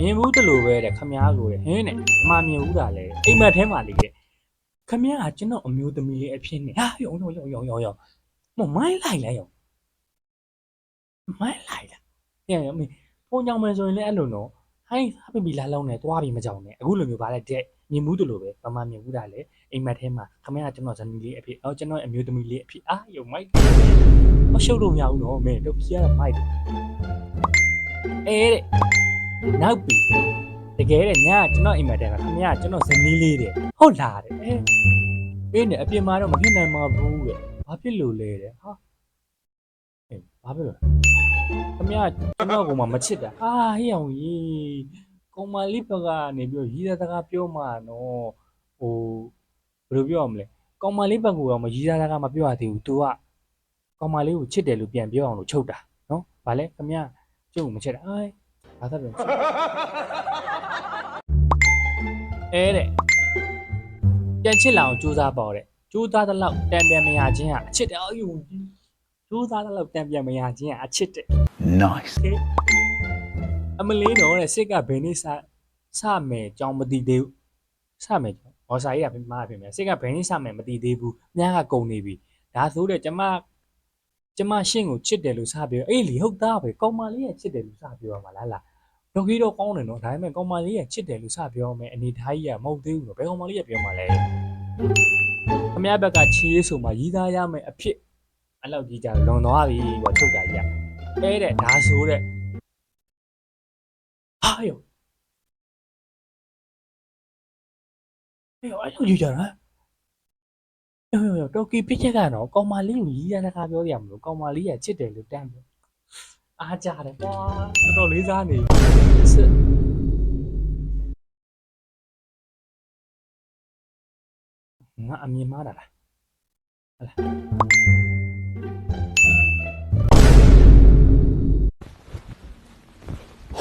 မြင်ဘူးတလို့ပဲတဲ့ခမားကိုတဲ့ဟင်းတဲ့အမမြင်ဘူးတာလေအိမ်မက်ထဲမှာလေးတဲ့ခမားကကျွန်တော်အမျိုးသမီးလေးအဖြစ်နဲ့ဟာယုံယုံယုံယုံယုံယုံမမိုင်းလိုက်လဲယုံမိုင်းလိုက်လားညညမင်းဖုန်းကြောင်မယ်ဆိုရင်လည်းအဲ့လိုနော်ဟိုင်းဟာပီပီလာလောင်းနေသွားပြီးမကြောင်နဲ့အခုလိုမျိုးပါလေတဲ့မြင်ဘူးတလို့ပဲမမမြင်ဘူးတာလေအိမ်မက်ထဲမှာခမားကကျွန်တော်ဇနီးလေးအဖြစ်အော်ကျွန်တော်အမျိုးသမီးလေးအဖြစ်အာယုံမိုက်မရှုပ်လို့မရဘူးနော်မင်းတို့ပြရတာမိုက်တယ်အေးတဲ့ နောက်ပြီတကယ်တဲ့ညာကကျွန်တော်အိမ်မက်တဲ့ကခင်ဗျားကကျွန်တော်ဇနီးလေးတဲ့ဟုတ်လားတဲ့အဲအေးနဲ့အပြင်မှာတော့မဖြစ်နိုင်မှာဘူးတဲ့ဘာဖြစ်လို့လဲတဲ့ဟာအေးဘာဖြစ်လို့လဲခင်ဗျားကကျွန်တော်ကမှမချစ်တာအာဟေ့အောင်ကြီးကောင်မလေးဘက်ကနေပြီးတော့ရည်သားစကားပြောမှာနော်ဟိုဘယ်လိုပြောရမလဲကောင်မလေးဘက်ကတော့မရည်သားစကားမပြောရသေးဘူး तू ကကောင်မလေးကိုချစ်တယ်လို့ပြန်ပြောအောင်လို့ချုပ်တာနော်ဗာလဲခင်ဗျားကျုပ်ကိုမချစ်တာအေး ဘာသာပြန်ချစ်အဲတဲ့ပြန်ချစ်လာအောင်ကြိုးစားပေါ့တဲ့ကြိုးစားတဲ့လောက်တန်ပြန်မရခြင်းဟာအချစ်တယ်အယူကြိုးစားတဲ့လောက်တန်ပြန်မရခြင်းဟာအချစ်တယ် Nice. အမလေးတော့တဲ့စစ်ကဘယ်နေ့စစမယ်ကြောင်းမသိသေးဘူးစမယ်ကြောင်းဟောစာကြီးကပြမဖြစ်မယ်စစ်ကဘယ်နေ့စမယ်မသိသေးဘူးညကကုန်နေပြီဒါဆိုတဲ့ကျမကျမရှင့်ကိုချစ်တယ်လို့စပြောအေးလီဟုတ်သားပဲကောင်မလေးကချစ်တယ်လို့စပြောမှာလားလား ဒေါကီတော့ကောင်းတယ်နော်ဒါပေမဲ့ကောင်မလေးကချစ်တယ်လို့စပြောမယ်အနေထားကြီးကမဟုတ်သေးဘူးနော်ဘယ်ကောင်မလေးကပြောမှာလဲခမရဘက်ကချီးရေးဆိုမှရီးသားရမယ်အဖြစ်အဲ့လောက်ကြီးကြလွန်သွားပြီကွာချုပ်တာကြီးကအဲတဲ့ဒါဆိုတဲ့ဟာယောအေးအဲ့လိုကြီးကြတာယောယောယောတော်ကီပြစ်ချက်ကတော့ကောင်မလေးကိုရီးသားစကားပြောရမလို့ကောင်မလေးကချစ်တယ်လို့တမ်းပြော အားကြတယ်ကွာတော်တော်လေးစားနေစစ်ငါအမြင်မှားတာလား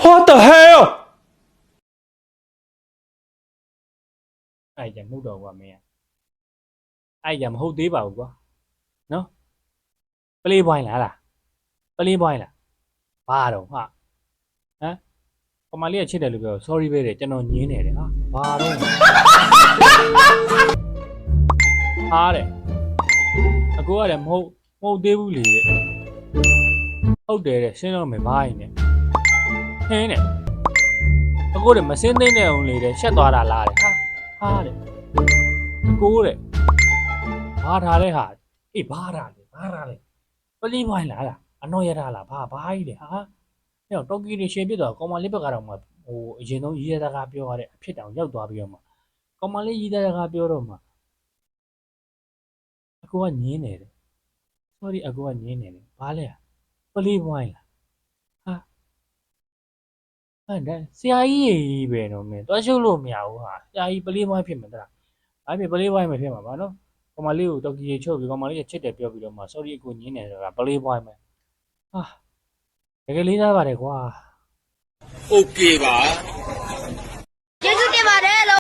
What the hell? အဲ့ကြမဟုတ်တော့ကွာမင်းအဲ့ကြမဟုတ်သေးပါဘူးကွာ ဘာတော့ဟာဟမ်ကမလေးကချစ်တယ်လို့ပြော sorry ပဲတဲ့ကျွန်တော်ညင်းနေတယ်ဟာဘာတော့ဟာတဲ့အကိုကလည်းမဟုတ်မဟုတ်သေးဘူးလေတဲ့ဟုတ်တယ်တဲ့ရှင်းတော့မယ်ဘာရင်နဲ့ဟင်းနဲ့အကိုကမစင်းသိမ့်တဲ့အောင်လေတဲ့ရှက်သွားတာလားတဲ့ဟာဟာတဲ့ကိုတဲ့ဘာထားလဲဟာအေးဘာထားလဲဘာထားလဲပလီဝိုင်းလားလား အနော်ရထားလားဘာဘာကြီးလဲဟာအဲ့တော့တော်ကီနေရှင်ပြစ်တော့ကောင်မလေးဘက်ကတော့မှဟိုအရင်ဆုံးရေးရတဲ့ကားပြောရတဲ့အဖြစ်တောင်ရောက်သွားပြီးတော့မှကောင်မလေးရေးတဲ့ကားပြောတော့မှအကူကညင်းနေတယ် sorry အကူကညင်းနေတယ်ဘာလဲပလီဝိုင်းလားဟာအဲ့ဒါဆရာကြီးပဲတော့မင်းတွားရှုပ်လို့မရဘူးဟာဆရာကြီးပလီဝိုင်းဖြစ်မှာတလားအဲ့ဒီပလီဝိုင်းမဖြစ်မှာပါနော်ကောင်မလေးကိုတော်ကီရေချုပ်ပြီးကောင်မလေးကချစ်တယ်ပြောပြီးတော့မှ sorry အကိုညင်းတယ်ဆိုတာပလေးပွိုင်းမယ် ဟာတကယ်လေးသားပါတယ်ကွာ Okay ပါ